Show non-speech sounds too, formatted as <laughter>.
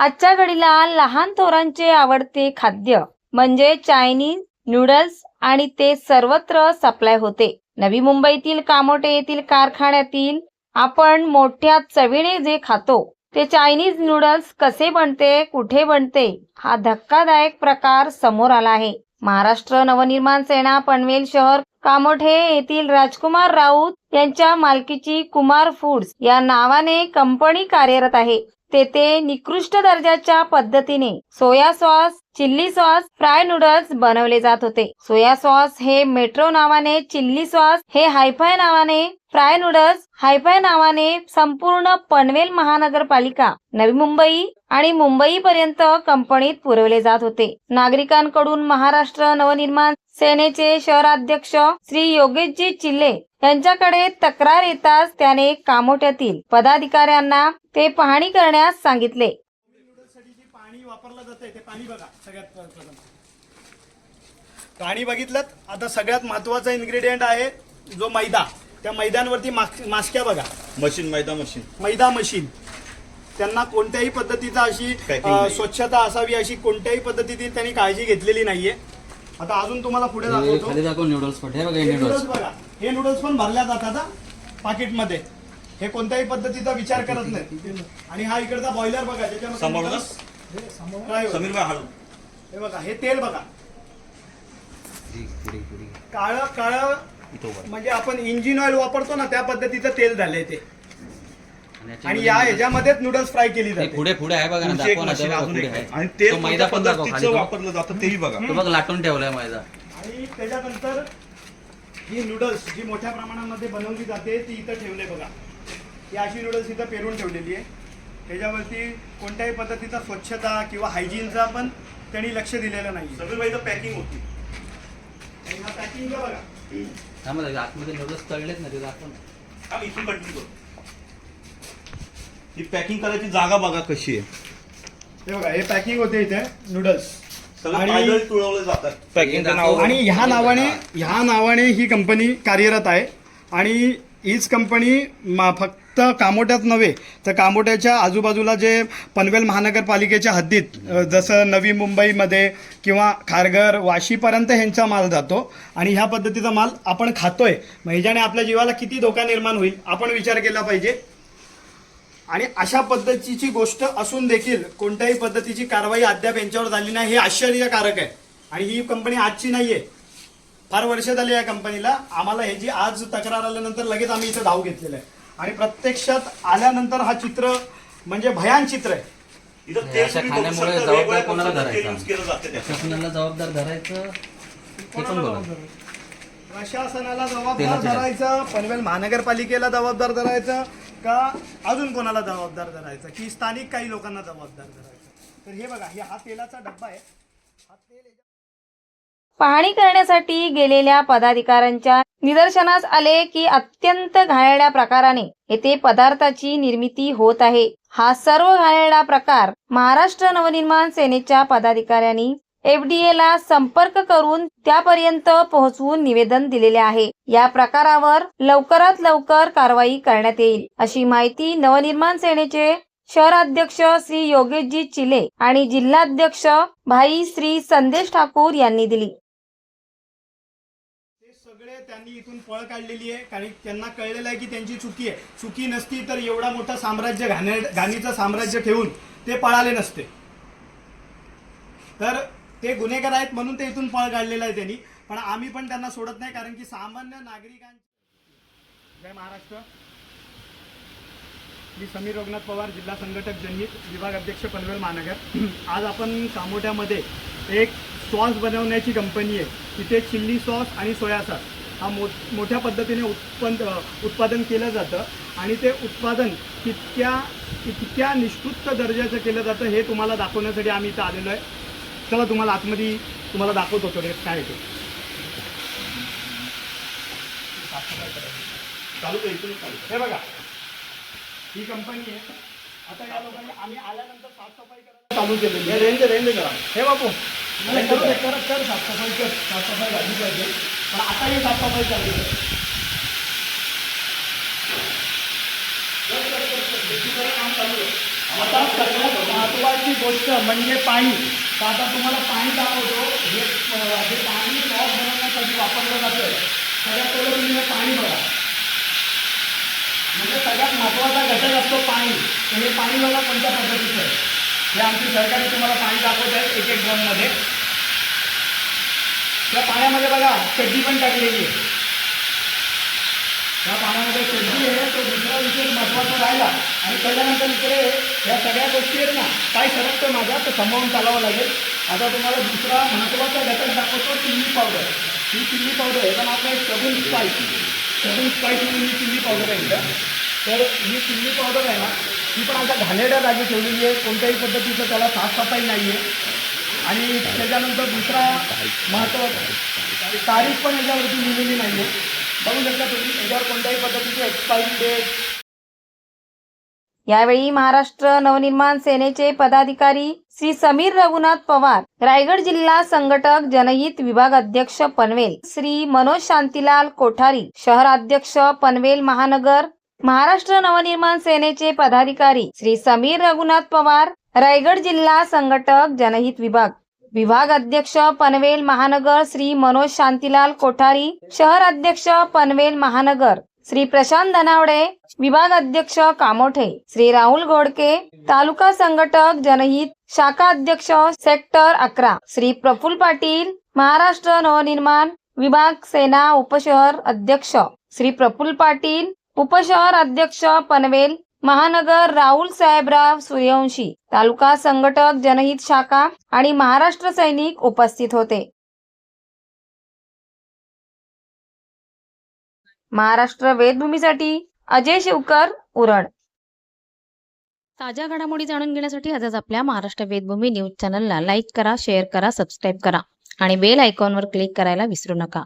आजच्या घडीला लहान थोरांचे आवडते खाद्य म्हणजे चायनीज नूडल्स आणि ते सर्वत्र सप्लाय होते. नवी मुंबईतील कामोटे येथील कारखान्यातील आपण मोठ्या चवीने जे खातो ते चायनीज नूडल्स कसे बनते कुठे बनते हा धक्कादायक प्रकार समोर आला आहे. महाराष्ट्र नवनिर्माण सेना पनवेल शहर कामोठे येथील राजकुमार राऊत यांच्या मालकीची कुमार फूड्स या नावाने कंपनी कार्यरत आहे. तेथे निकृष्ट दर्जाच्या पद्धतीने soya sauce chilli sauce fry noodles बनवले जात होते. सोया सॉस हे मेट्रो नावाने चिल्ली सॉस हे हायफाय नावाने फ्राय नूडल्स हायफाय नावाने संपूर्ण पनवेल महानगरपालिका नवी मुंबई आणि मुंबई पर्यंत कंपनीत पुरवले जात होते. नागरिकांकडून महाराष्ट्र नवनिर्माण सेनेचे शहराध्यक्ष श्री योगेशजी चिल्ले यांच्याकडे तक्रार येताच त्याने कामोट्यातील पदाधिकाऱ्यांना ते पाहणी करण्यास सांगितले. पाणी वापरलं ते पाणी बघा सगळ्यात प- प्रथम. पाणी बघितलं आता सगळ्यात महत्त्वाचा इन्ग्रेडियंट आहे जो मैदा. त्या मैद्यांवरती मास- मास्क्या बघा. Machine maida machine. Maida machine. त्यांना कोणत्याही पद्धतीचा अशी. स्वच्छता असावी अशी कोणत्याही पद्धतीची त्यांनी काळजी घेतलेली नाहीये. आता अजून तुम्हाला पुढे हे दाखवतो. नूडल्स पण. हे बघा हे नूडल्स नूडल्स बघा. हे नूडल्स पण भरल्या जातात पाकिटमध्ये. हे कोणत्याही पद्धतीचा विचार करत नाही. आणि हा इकडचा बॉयलर बघा हळू. हे बघा हे तेल बघा. काळं काळं म्हणजे आपण इंजिन ऑइल वापरतो ना त्या पद्धतीचं तेल झालंय ते. आणि या ह्याच्यामध्येच नूडल्स फ्राय केली हे जाते. पुढे पुढे आहे बघा ना दाखव ना पुढे आहे. आणि तेल तो मैदा पण दाखव खाली. पद्धतीचं तो. वापरलं जातं तेही बघा. तो बघ लाटून ठेवलाय मैदा. आणि त्याच्यानंतर ही नूडल्स जी मोठ्या प्रमाणामध्ये बनवली जाते ती इथं ठेवले बघा. ही अशी नूडल्स इथं पेरून ठेवलेली आहे. त्याच्यावरती कोणत्याही पद्धतीचा स्वच्छता किंवा हायजीनचा पण त्यांनी लक्ष दिलेलं नाही भाई पॅकिंग होती. आणि हा पॅकिंग बघा. थांबा आतमध्ये नूडल्स तळलेत ना ते. हा इथून कंटिन्यू ही पॅकिंग करायची जागा बघा कशी आहे. हे बघा हे पॅकिंग होते इथे नूडल्स सगळं आणि- पायदळी तुळवले जातात. पॅकिंग दाखव. आणि ह्या नावाने ह्या नावाने ही कंपनी कार्यरत आहे. आणि हीच कंपनी मा- फक्त कामोट्यात नव्हे तर कामोट्याच्या आजूबाजूला जे पनवेल महानगरपालिकेच्या हद्दीत जसं नवी मुंबईमध्ये किंवा खारघर वाशीपर्यंत ह्यांचा माल जातो आणि ह्या पद्धतीचा माल आपण खातोय. मग ह्याच्याने आपल्या जीवाला किती धोका निर्माण होईल आपण विचार केला पाहिजे. आणि अशा पद्धतीची गोष्ट असून देखील कोणत्याही पद्धतीची कारवाई अद्याप यांच्यावर झाली नाही हे आश्चर्यकारक आहे. आणि ही कंपनी आजची नाही आहे फार वर्ष झाली या कंपनीला. आम्हाला ह्याची आज तक्रार आल्यानंतर लगेच आम्ही इथं धाव घेतलेलं आहे. आणि प्रत्यक्षात आल्यानंतर हा चित्र म्हणजे भयान चित्र आहे. इथं तेल अशा तुम्ही बघू खाण्यामुळे शकता, जबाबदार वेगवेगळ्या कोणाला पद्धतीचं तेल धरायचं? use केलं जातं त्याच्यात. प्रशासनाला जबाबदार धरायचं पण बोला. प्रशासनाला जबाबदार तेलाच्या धरायचं पनवेल महानगरपालिकेला जबाबदार धरायचं का अजून कोणाला जबाबदार धरायचं? की स्थानिक काही लोकांना जबाबदार धरायचं? तर हे बघा हे हा तेलाचा डब्बा आहे. हा तेल पाहणी करण्यासाठी गेलेल्या पदाधिकाऱ्यांच्या निदर्शनास आले की अत्यंत घाणेरड्या प्रकाराने येथे पदार्थाची निर्मिती होत आहे. हा सर्व घाणेरडा प्रकार महाराष्ट्र नवनिर्माण सेनेच्या पदाधिकाऱ्यांनी एफडीए ला संपर्क करून त्यापर्यंत पोहोचवून निवेदन दिलेले आहे. या प्रकारावर लवकरात लवकर कारवाई करण्यात येईल अशी माहिती नवनिर्माण सेनेचे शहराध्यक्ष श्री योगेशजी चिले आणि जिल्हाध्यक्ष भाई श्री संदेश ठाकूर यांनी दिली. त्यांनी इथून पळ काढलेली आहे. कारण त्यांना कळलेलं आहे की त्यांची चुकी आहे. चुकी नसती तर एवढा मोठा साम्राज्य घाणे घाणीचं साम्राज्य ठेवून ते पळाले नसते. तर ते गुन्हेगार आहेत म्हणून ते इथून पळ काढलेलं आहे त्यांनी. पण आम्ही पण त्यांना सोडत नाही कारण की सामान्य नागरिकांची जय महाराष्ट्र. मी समीर रघुनाथ पवार जिल्हा संघटक जनहित विभाग अध्यक्ष पनवेल महानगर. <clears throat> आज आपण कामोट्यामध्ये एक सॉस बनवण्याची कंपनी आहे. तिथे चिल्ली सॉस आणि सोया सॉस. हा मो मोठ्या पद्धतीने उत्पन्न उत्पादन केलं जातं आणि ते उत्पादन कितक्या इतक्या निष्कृत दर्जाचं केलं जातं हे तुम्हाला दाखवण्यासाठी आम्ही इथं आलेलो आहे. चला तुम्हाला आतमध्ये तुम्हाला दाखवतो थोडे काय ते. चालू इथून चालू. हे बघा. ही कंपनी आहे. आता या लोकांनी आम्ही आल्यानंतर साफसफाई करायला चालू केलेली रेंज रेंज करा. हे बापू. कर. साफसफाई कर साफसफाई झाली पाहिजे. पण आता हे साफसफाई चालली आहे चालू आता सगळ्यात महत्त्वाची गोष्ट म्हणजे पाणी. तर आता तुम्हाला पाणी दाखवतो. हे जे पाणी सॉस बनवण्यासाठी वापरलं जातं. सगळ्यात पहिलं तुम्ही हे पाणी बघा म्हणजे सगळ्यात महत्त्वाचा घटक असतो पाणी. तर हे पाणी बघा कोणत्या पद्धतीचं आहे. हे आमची सरकारी तुम्हाला पाणी दाखवत आहे एक एक ड्रममध्ये त्या पाण्यामध्ये बघा चड्डी पण टाकलेली आहे. त्या पाण्यामध्ये चड्डी आहे तो दुसरा विषय महत्त्वाचा राहिला. आणि त्याच्यानंतर इकडे या सगळ्या गोष्टी आहेत ना काय सरकतं माझ्या तर समोरून चालावं लागेल. आता तुम्हाला दुसरा महत्त्वाचा घटक दाखवतो चिल्ली पावडर. ही चिल्ली पावडर आहे पण आपलं शगुन स्पाईस शगुन स्पाईस म्हणून ही चिल्ली पावडर आहे इथं. तर ही चिल्ली पावडर आहे ना ही पण आता घाणेरड्या जागी ठेवलेली आहे. कोणत्याही पद्धतीचं त्याला साफसफाई नाही आहे आणि त्याच्यानंतर दुसरा महत्त्वाचा तारीख पण याच्यावरती लिहिलेली नाही आहे बघू शकता तुम्ही याच्यावर कोणत्याही पद्धतीची एक्सपायरी डेट यावेळी महाराष्ट्र नवनिर्माण सेनेचे पदाधिकारी श्री समीर रघुनाथ पवार रायगड जिल्हा संघटक जनहित विभाग अध्यक्ष पनवेल श्री मनोज शांतीलाल कोठारी शहराध्यक्ष पनवेल महानगर महाराष्ट्र नवनिर्माण सेनेचे पदाधिकारी श्री समीर रघुनाथ पवार रायगड जिल्हा संघटक जनहित विभाग. विभाग अध्यक्ष पनवेल महानगर श्री मनोज शांतीलाल कोठारी शहर अध्यक्ष पनवेल महानगर श्री प्रशांत धनावडे विभाग अध्यक्ष कामोठे श्री राहुल घोडके तालुका संघटक जनहित शाखा अध्यक्ष सेक्टर अकरा श्री प्रफुल पाटील महाराष्ट्र नवनिर्माण विभाग सेना उपशहर अध्यक्ष श्री प्रफुल पाटील उपशहर अध्यक्ष पनवेल महानगर राहुल साहेबराव सूर्यवंशी तालुका संघटक जनहित शाखा आणि महाराष्ट्र सैनिक उपस्थित होते. महाराष्ट्र वेदभूमीसाठी अजय शिवकर उरण. ताज्या घडामोडी जाणून घेण्यासाठी आजच आपल्या महाराष्ट्र वेदभूमी न्यूज चॅनलला लाईक करा शेअर करा सबस्क्राईब करा आणि बेल आयकॉनवर क्लिक करायला विसरू नका.